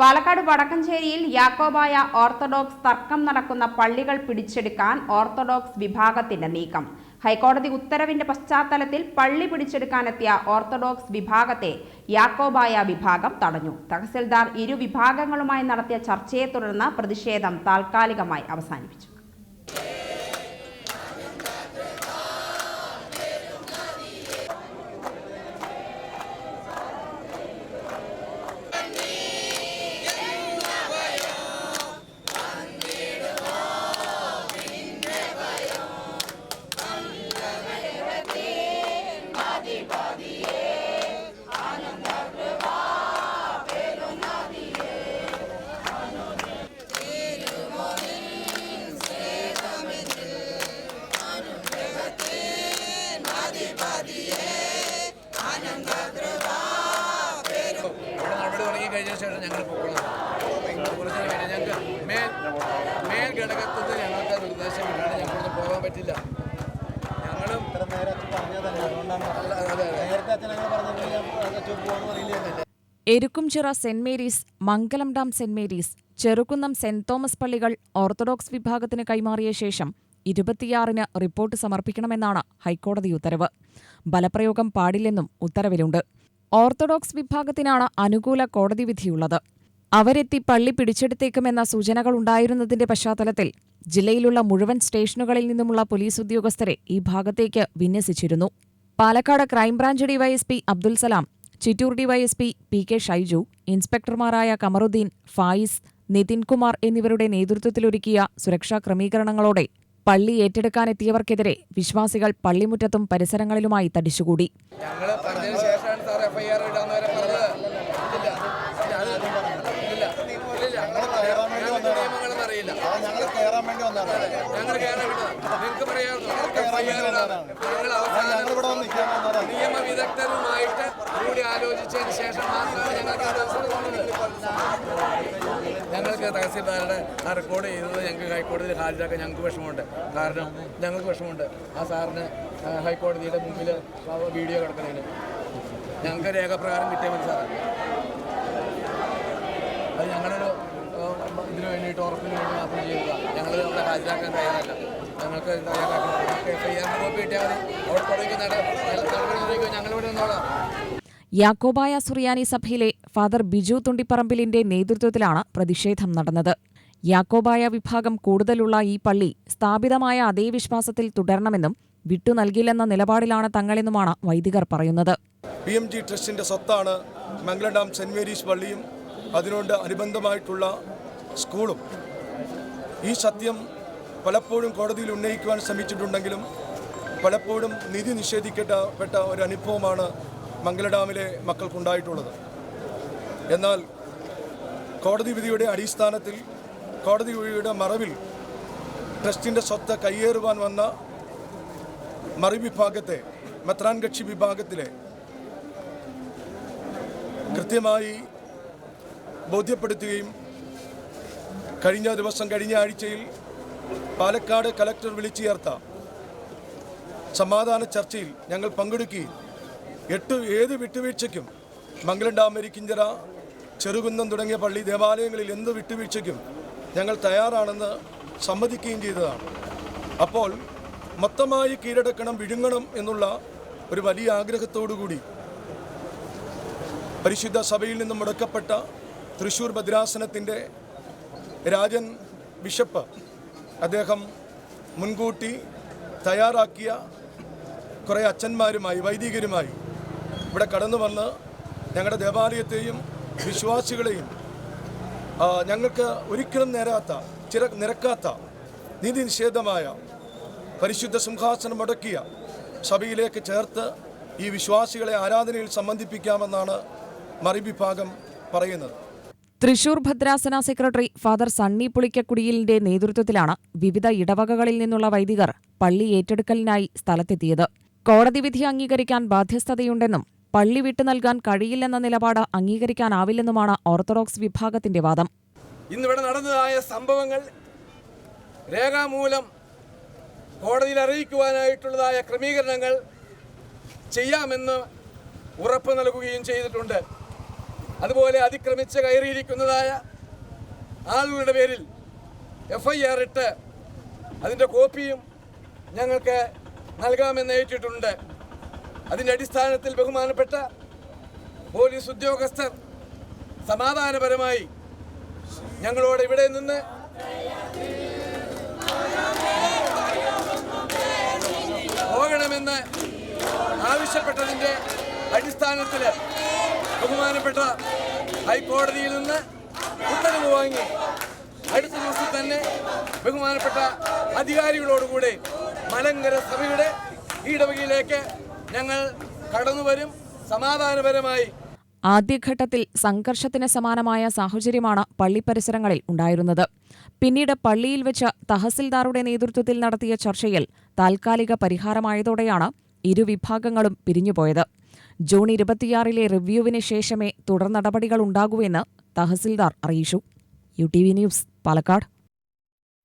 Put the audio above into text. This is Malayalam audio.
പാലക്കാട് വടക്കഞ്ചേരിയിൽ യാക്കോബായ ഓർത്തഡോക്സ് തർക്കം നടക്കുന്ന പള്ളികൾ പിടിച്ചെടുക്കാൻ ഓർത്തഡോക്സ് വിഭാഗത്തിന്റെ നീക്കം. ഹൈക്കോടതി ഉത്തരവിന്റെ പശ്ചാത്തലത്തിൽ പള്ളി പിടിച്ചെടുക്കാനെത്തിയ ഓർത്തഡോക്സ് വിഭാഗത്തെ യാക്കോബായ വിഭാഗം തടഞ്ഞു. തഹസിൽദാർ ഇരു വിഭാഗങ്ങളുമായി നടത്തിയ ചർച്ചയെ തുടർന്ന് പ്രതിഷേധം താൽക്കാലികമായി അവസാനിപ്പിച്ചു. കഴിഞ്ഞ ശേഷം ഞങ്ങൾ പൊക്കണം കുറച്ച് കഴിഞ്ഞാൽ ഞങ്ങൾക്ക് മേൽ മേൽ ഘടകത്തിൽ നിന്ന് ഞങ്ങൾക്ക് നിർദ്ദേശം ഇല്ലാണ്ട് ഞങ്ങൾക്ക് പോകാൻ പറ്റില്ല. ഞങ്ങളും Erukkumchira saint Mary's Mangalam dam saint Mary's Cherukkunnam saint Thomas പള്ളികൾ ഓർത്തഡോക്സ് വിഭാഗത്തിന് കൈമാറിയ ശേഷം ഇരുപത്തിയാറിന് റിപ്പോർട്ട് സമർപ്പിക്കണമെന്നാണ് ഹൈക്കോടതി ഉത്തരവ്. ബലപ്രയോഗം പാടില്ലെന്നും ഉത്തരവിലുണ്ട്. ഓർത്തഡോക്സ് വിഭാഗത്തിനാണ് അനുകൂല കോടതി വിധിയുള്ളത്. അവരെത്തി പള്ളി പിടിച്ചെടുത്തേക്കുമെന്ന സൂചനകൾ ഉണ്ടായിരുന്നതിന്റെ പശ്ചാത്തലത്തിൽ ജില്ലയിലുള്ള മുഴുവൻ സ്റ്റേഷനുകളിൽ നിന്നുമുള്ള പോലീസ് ഉദ്യോഗസ്ഥരെ ഈ ഭാഗത്തേക്ക് വിന്യസിച്ചിരുന്നു. Palakkad crime branch DYSP Abdul Salam Chittur DYSP P K Shaiju ഇൻസ്പെക്ടർമാരായ Kamaruddin Faiz Nithinkumar എന്നിവരുടെ നേതൃത്വത്തിലൊരുക്കിയ സുരക്ഷാ ക്രമീകരണങ്ങളോടെ പള്ളി ഏറ്റെടുക്കാനെത്തിയവർക്കെതിരെ വിശ്വാസികൾ പള്ളിമുറ്റത്തും പരിസരങ്ങളിലുമായി തടിച്ചുകൂടി ഞങ്ങൾ പറഞ്ഞതിന് ശേഷമാണ് സാർ എഫ് ഐ ആർ ഇടാന്ന് വരെ പറഞ്ഞത് ഇല്ല ഇല്ല അത് ഇല്ല ഇല്ല ഞങ്ങൾക്ക് നിയമങ്ങളൊന്നും അറിയില്ല ഞങ്ങൾ കയറാൻ വേണ്ടി വന്നതാണ് ഞങ്ങൾ കയറാൻ വിട്ടത് നിങ്ങൾക്ക് ഐ ഞങ്ങൾ അവസാനം നിയമ വിദഗ്ധരുമായിട്ട് കൂടി ആലോചിച്ചതിന് ശേഷം മാത്രമാണ് ഞങ്ങൾക്ക് ഞങ്ങൾക്ക് തഹസീൽദാരുടെ ആ റെക്കോർഡ് ചെയ്തത് ഞങ്ങൾക്ക് ഹൈക്കോടതിയിൽ ഹാജരാക്കാൻ ഞങ്ങൾക്ക് വിഷമമുണ്ട് കാരണം ഞങ്ങൾക്ക് വിഷമമുണ്ട് ആ സാറിന് ഹൈക്കോടതിയുടെ മുമ്പിൽ വീഡിയോ കിടക്കുന്നതിന് ഞങ്ങൾക്ക് രേഖപ്രകാരം കിട്ടിയാൽ മതി സാറേ അത് ഞങ്ങളൊരു വേണ്ടിയിട്ട് ഉറപ്പിന് വേണ്ടി മാത്രം ചെയ്യുക ഞങ്ങൾ അവിടെ ഹാജരാക്കാൻ തയ്യാറല്ല. ഞങ്ങൾക്ക് തയ്യാറാക്കണം ഞങ്ങൾക്ക് എഫ് ഐ ആറിന് കോപ്പി കിട്ടിയാൽ മതി. അവിടെ തുടങ്ങി നടപടി ഞങ്ങളിവിടെ നിന്നോളാം യാക്കോബായ സുറിയാനി സഭയിലെ ഫാദർ ബിജു തുണ്ടിപ്പറമ്പിലിന്റെ നേതൃത്വത്തിലാണ് പ്രതിഷേധം നടന്നത്. യാക്കോബായ വിഭാഗം കൂടുതലുള്ള ഈ പള്ളി സ്ഥാപിതമായ അതേ വിശ്വാസത്തിൽ തുടരണമെന്നും വിട്ടു നൽകില്ലെന്ന നിലപാടിലാണ് തങ്ങളെന്നുമാണ് വൈദികർ പറയുന്നത്. പി എം ജി ട്രസ്റ്റിന്റെ സ്വത്താണ് മംഗലഡാം സെന്റ് മേരീസ് പള്ളിയും. അതിനോട് അനുബന്ധമായിട്ടുള്ള സ്കൂളും. ഈ സത്യം പലപ്പോഴും കോടതിയിൽ ഉന്നയിക്കുവാൻ ശ്രമിച്ചിട്ടുണ്ടെങ്കിലും പലപ്പോഴും നിധി നിഷേധിക്കപ്പെട്ട ഒരു അനുഭവമാണ് മംഗല ഡാമിലെ മക്കൾക്കുണ്ടായിട്ടുള്ളത്. എന്നാൽ കോടതി വിധിയുടെ അടിസ്ഥാനത്തിൽ കോടതി വിധിയുടെ മറവിൽ ട്രസ്റ്റിന്റെ സ്വത്ത് കയ്യേറുവാൻ വന്ന മറിവിഭാഗത്തെ മെത്രാൻ കക്ഷി വിഭാഗത്തിലെ കൃത്യമായി ബോധ്യപ്പെടുത്തുകയും കഴിഞ്ഞ ദിവസം കഴിഞ്ഞ ആഴ്ചയിൽ പാലക്കാട് കലക്ടർ വിളിച്ചു ചേർത്ത സമാധാന ചർച്ചയിൽ ഞങ്ങൾ പങ്കെടുക്കുകയും എട്ട് ഏത് വിട്ടുവീഴ്ചയ്ക്കും മംഗലം ഡാമരിക്കിഞ്ചിറ ചെറുകുന്നം തുടങ്ങിയ പള്ളി ദേവാലയങ്ങളിൽ എന്ത് വിട്ടുവീഴ്ചയ്ക്കും ഞങ്ങൾ തയ്യാറാണെന്ന് സമ്മതിക്കുകയും ചെയ്തതാണ്. അപ്പോൾ മൊത്തമായി കീഴടക്കണം വിഴുങ്ങണം എന്നുള്ള ഒരു വലിയ ആഗ്രഹത്തോടു കൂടി പരിശുദ്ധ സഭയിൽ നിന്നും മുടക്കപ്പെട്ട തൃശ്ശൂർ ഭദ്രാസനത്തിന്റെ രാജൻ ബിഷപ്പ് അദ്ദേഹം മുൻകൂട്ടി തയ്യാറാക്കിയ കുറേ അച്ഛന്മാരുമായി വൈദികരുമായി ഇവിടെ കടന്നു വന്ന് ഞങ്ങളുടെ ദേവാലയത്തെയും വിശ്വാസികളെയും ഞങ്ങൾക്ക് ഒരിക്കലും നേരാത്ത ചിര നിരക്കാത്ത നീതി നിഷേധമായ പരിശുദ്ധ സിംഹാസനം മുടക്കിയ സഭയിലേക്ക് ചേർത്ത് ഈ വിശ്വാസികളെ ആരാധനയിൽ സംബന്ധിപ്പിക്കാമെന്നാണ് മറിവിഭാഗം പറയുന്നത്. തൃശൂർ ഭദ്രാസന സെക്രട്ടറി ഫാദർ സണ്ണി പുളിക്കക്കുടിയിലിന്റെ നേതൃത്വത്തിലാണ് വിവിധ ഇടവകകളിൽ നിന്നുള്ള വൈദികർ പള്ളി ഏറ്റെടുക്കലിനായി സ്ഥലത്തെത്തിയത്. കോടതി വിധി അംഗീകരിക്കാൻ ബാധ്യസ്ഥതയുണ്ടെന്നും പള്ളി വിട്ടു നൽകാൻ കഴിയില്ലെന്ന നിലപാട് അംഗീകരിക്കാനാവില്ലെന്നുമാണ് ഓർത്തഡോക്സ് വിഭാഗത്തിന്റെ വാദം. ഇന്നിവിടെ നടന്നതായ സംഭവങ്ങൾ രേഖാമൂലം കോടതിയിൽ അറിയിക്കുവാനായിട്ടുള്ളതായ ക്രമീകരണങ്ങൾ ചെയ്യാമെന്ന് ഉറപ്പ് നൽകുകയും ചെയ്തിട്ടുണ്ട്. അതുപോലെ അതിക്രമിച്ച് കയറിയിരിക്കുന്നതായ ആളുകളുടെ പേരിൽ എഫ് ഐ ആർ ഇട്ട് അതിന്റെ കോപ്പിയും ഞങ്ങൾക്ക് നൽകാമെന്ന് ഏറ്റിട്ടുണ്ട്. അതിന്റെ അടിസ്ഥാനത്തിൽ ബഹുമാനപ്പെട്ട പോലീസ് ഉദ്യോഗസ്ഥർ സമാധാനപരമായി ഞങ്ങളോട് ഇവിടെ നിന്ന് പോകണമെന്ന് ആവശ്യപ്പെട്ടതിന്റെ അടിസ്ഥാനത്തിൽ ബഹുമാനപ്പെട്ട ഹൈക്കോടതിയിൽ നിന്ന് ഉത്തരവ് വാങ്ങി. അടുത്ത ദിവസം തന്നെ ബഹുമാനപ്പെട്ട അധികാരികളോടുകൂടി മലങ്കര സഭയുടെ ഇടവകയിലേക്ക് ഞങ്ങൾ കടന്നു വരും. സമാധാനപരമായി ആദ്യഘട്ടത്തിൽ സംഘർഷത്തിന് സമാനമായ സാഹചര്യമാണ് പള്ളി പരിസരങ്ങളിൽ ഉണ്ടായിരുന്നത്. പിന്നീട് പള്ളിയിൽ വെച്ച് തഹസിൽദാറുടെ നേതൃത്വത്തിൽ നടത്തിയ ചർച്ചയിൽ താൽക്കാലിക പരിഹാരമായതോടെയാണ് ഇരുവിഭാഗങ്ങളും പിരിഞ്ഞുപോയത്. ജൂൺ ഇരുപത്തിയാറിലെ റിവ്യൂവിന് ശേഷമേ തുടർ നടപടികളുണ്ടാകൂവെന്ന് തഹസിൽദാർ അറിയിച്ചു. U T V news Palakkad.